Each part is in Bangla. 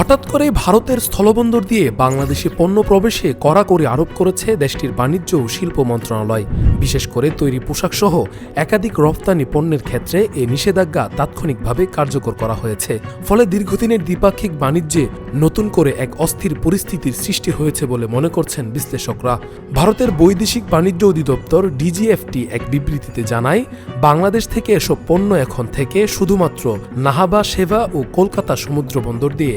হঠাৎ করে ভারতের স্থলবন্দর দিয়ে বাংলাদেশে পণ্য প্রবেশে কড়াকড়ি আরোপ করেছে দেশটির বাণিজ্য ও শিল্প মন্ত্রণালয়। বিশেষ করে তৈরি পোশাক সহ একাধিক রপ্তানি পণ্যের ক্ষেত্রে এই নিষেধাজ্ঞা তাৎক্ষণিকভাবে কার্যকর করা হয়েছে। ফলে দীর্ঘদিনের দ্বিপাক্ষিক বাণিজ্যে নতুন করে এক অস্থির পরিস্থিতির সৃষ্টি হয়েছে বলে মনে করছেন বিশ্লেষকরা। ভারতের বৈদেশিক বাণিজ্য অধিদপ্তর ডিজিএফটি এক বিবৃতিতে জানায়, বাংলাদেশ থেকে এসব পণ্য এখন থেকে শুধুমাত্র নাহাবা, সেবা ও কলকাতা সমুদ্র বন্দর দিয়ে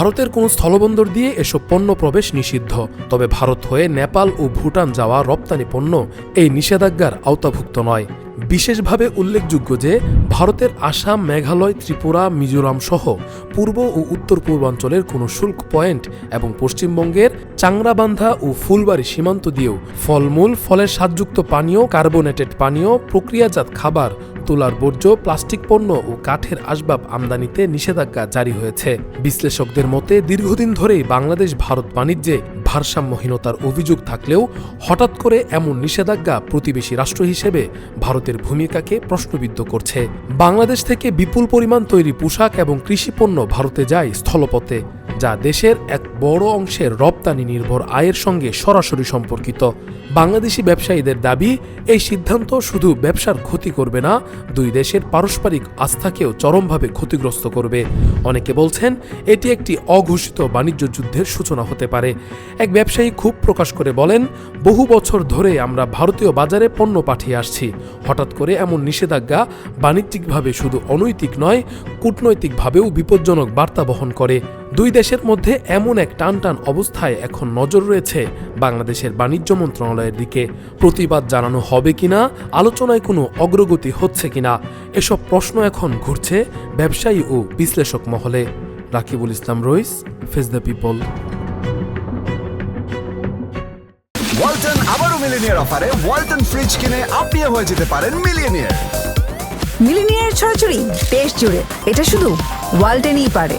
ভারতের কোনো স্থলবন্দর দিয়ে এসব পণ্য প্রবেশ নিষিদ্ধ। তবে ভারত হয়ে নেপাল ও ভুটান যাওয়া রপ্তানি পণ্য এই নিষেধাজ্ঞার আওতাভুক্ত নয়। বিশেষভাবে উল্লেখযোগ্য যে, ভারতের আসাম, মেঘালয়, ত্রিপুরা, মিজোরাম সহ পূর্ব ও উত্তর পূর্বাঞ্চলের কোনো শুল্ক পয়েন্ট এবং পশ্চিমবঙ্গের চাংরাবান্ধা ও ফুলবাড়ি সীমান্ত দিয়েও ফলমূল, ফলের স্বাদযুক্ত পানীয়, কার্বোনেটেড পানীয়, প্রক্রিয়াজাত খাবার তুলার বর্জ্য, প্লাস্টিক পণ্য ও কাঠের আসবাব আমদানিতে নিষেধাজ্ঞা জারি হয়েছে। বিশ্লেষকদের মতে, দীর্ঘদিন ধরেই বাংলাদেশ ভারত বাণিজ্যে ভারসাম্যহীনতার অভিযোগ থাকলেও হঠাৎ করে এমন নিষেধাজ্ঞা প্রতিবেশী রাষ্ট্র হিসেবে ভারতের ভূমিকাকে প্রশ্নবিদ্ধ করছে। বাংলাদেশ থেকে বিপুল পরিমাণ তৈরি পোশাক এবং কৃষিপণ্য ভারতে যায় স্থলপথে। যা দেশের এক বড় অংশের রপ্তানি নির্ভর আয়ের সঙ্গে সরাসরি সম্পর্কিত। বাংলাদেশি ব্যবসায়ীদের দাবি, এই সিদ্ধান্ত শুধু ব্যবসার ক্ষতি করবে না, দুই দেশের পারস্পরিক আস্থাকেও চরমভাবে ক্ষতিগ্রস্ত করবে। অনেকে বলছেন, এটি একটি অঘোষিত বাণিজ্য যুদ্ধের সূচনা হতে পারে। এক ব্যবসায়ী খুব প্রকাশ করে বলেন, বহু বছর ধরে আমরা ভারতীয় বাজারে পণ্য পাঠিয়ে আসছি। হঠাৎ করে এমন নিষেধাজ্ঞা বাণিজ্যিকভাবে শুধু অনৈতিক নয়, কূটনৈতিকভাবেও বিপজ্জনক বার্তা বহন করে। দুই দেশের মধ্যে এমন এক টান টান অবস্থায় এখন নজর রয়েছে বাংলাদেশের বাণিজ্য মন্ত্রণালয়ের দিকে। প্রতিবাদ জানানো হবে কিনা আলোচনায় কোনো অগ্রগতি হচ্ছে কিনা এসব প্রশ্ন এখন ঘুরছে ব্যবসায়ী ও বিশ্লেষক মহলে। Rakibul Islam Rais face the people Walton আবারও মিলিনিয়ার অফারে ওয়ালটন ফ্রিজ কিনে আপনিও হয়ে যেতে পারেন মিলিয়নিয়ার মিলিনিয়ার ছড়াছড়ি দেশ জুড়ে এটা শুধু ওয়ালটেনই পারে।